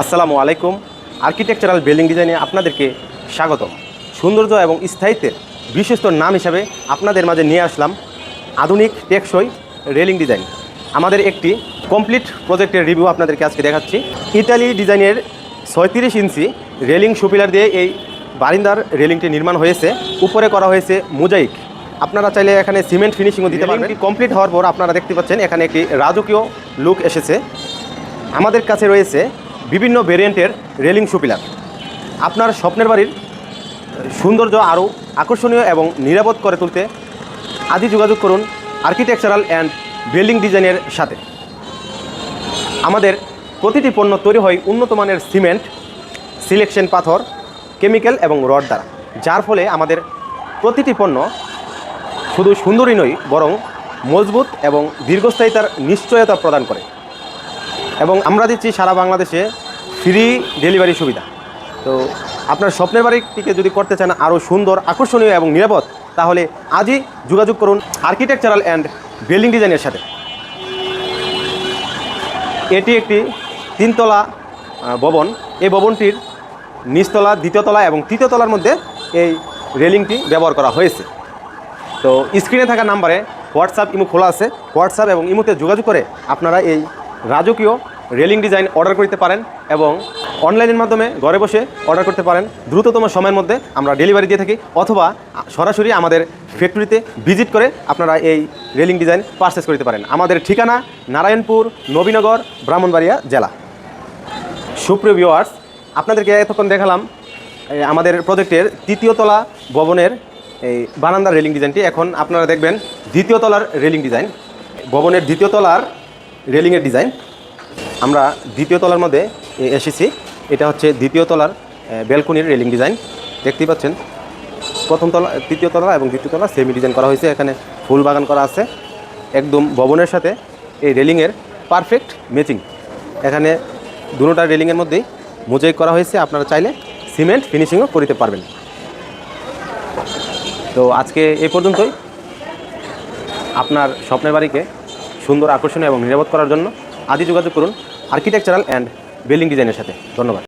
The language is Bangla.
আসসালামু আলাইকুম, আর্কিটেকচারাল বিল্ডিং ডিজাইনে আপনাদেরকে স্বাগতম। সৌন্দর্য এবং স্থায়িত্বের বিশ্বস্ত নাম হিসাবে আপনাদের মাঝে নিয়ে আসলাম আধুনিক টেকসই রেলিং ডিজাইন। আমাদের একটি কমপ্লিট প্রজেক্টের রিভিউ আপনাদেরকে আজকে দেখাচ্ছি। ইতালি ডিজাইনের ছয়ত্রিশ ইঞ্চি রেলিং সুপিলার দিয়ে এই বারিন্দার রেলিংটি নির্মাণ হয়েছে। উপরে করা হয়েছে মোজাইক। আপনারা চাইলে এখানে সিমেন্ট ফিনিশিংও দিতে পারবেন। কমপ্লিট হওয়ার পর আপনারা দেখতে পাচ্ছেন এখানে একটি রাজকীয় লুক এসেছে। আমাদের কাছে রয়েছে বিভিন্ন ভেরিয়েন্টের রেলিং সুপিলার আপনার স্বপ্নের বাড়ির সৌন্দর্য আরও আকর্ষণীয় এবং নিরাপদ করে তুলতে আজই যোগাযোগ করুন আর্কিটেকচারাল অ্যান্ড বিল্ডিং ডিজাইনের সাথে। আমাদের প্রতিটি পণ্য তৈরি হয় উন্নত মানের সিমেন্ট সিলেকশন পাথর কেমিক্যাল এবং রড দ্বারা। যার ফলে আমাদের প্রতিটি পণ্য শুধু সুন্দরই নয়, বরং মজবুত এবং দীর্ঘস্থায়িতার নিশ্চয়তা প্রদান করে। এবং আমরা দিচ্ছি সারা বাংলাদেশে ফ্রি ডেলিভারি সুবিধা। তো আপনার স্বপ্নের বাড়িটিকে যদি করতে চান আরও সুন্দর, আকর্ষণীয় এবং নিরাপদ, তাহলে আজই যোগাযোগ করুন আর্কিটেকচারাল অ্যান্ড বিল্ডিং ডিজাইনের সাথে। এটি একটি তিনতলা ভবন। এই ভবনটির নিচতলা, দ্বিতীয়তলা এবং তৃতীয়তলার মধ্যে এই রেলিংটি ব্যবহার করা হয়েছে। তো স্ক্রিনে থাকা নাম্বারে হোয়াটসঅ্যাপ ইমো খোলা আছে। হোয়াটসঅ্যাপ এবং ইমোতে যোগাযোগ করে আপনারা এই রাজকীয় রেলিং ডিজাইন অর্ডার করতে পারেন এবং অনলাইনের মাধ্যমে ঘরে বসে অর্ডার করতে পারেন। দ্রুততম সময়ের মধ্যে আমরা ডেলিভারি দিয়ে থাকি অথবা সরাসরি আমাদের ফ্যাক্টরিতে ভিজিট করে আপনারা এই রেলিং ডিজাইন পারচেস করতে পারেন। আমাদের ঠিকানা নারায়ণপুর, নবীনগর, ব্রাহ্মণবাড়িয়া জেলা। সুপ্রিয় ভিউয়ার্স আপনাদেরকে এতক্ষণ দেখালাম আমাদের প্রজেক্টের তৃতীয় তলা ভবনের এই বারান্দার রেলিং ডিজাইনটি। এখন আপনারা দেখবেন দ্বিতীয় তলার রেলিং ডিজাইন। ভবনের দ্বিতীয় তলার রেলিংয়ের ডিজাইন। আমরা দ্বিতীয় তলার মধ্যে এ- এসেছি। এটা হচ্ছে দ্বিতীয় তলার বেলকনির রেলিং ডিজাইন। দেখতেই পাচ্ছেন, প্রথম তলা, তৃতীয় তলা এবং দ্বিতীয় তলা সেমি ডিজাইন করা হয়েছে। এখানে ফুল বাগান করা আছে। একদম ভবনের সাথে এই রেলিংয়ের পারফেক্ট ম্যাচিং এখানে দুটোটা রেলিংয়ের মধ্যেই মোজাইক করা হয়েছে। আপনারা চাইলে সিমেন্ট ফিনিশিংও করতে পারবেন। তো আজকে এই পর্যন্তই। আপনার স্বপ্নের বাড়িকে সুন্দর আকর্ষণীয় এবং নিরাপদ করার জন্য আদি যোগাযোগ করুন আর্কিটেকচারাল অ্যান্ড বিল্ডিং ডিজাইনের সাথে। ধন্যবাদ।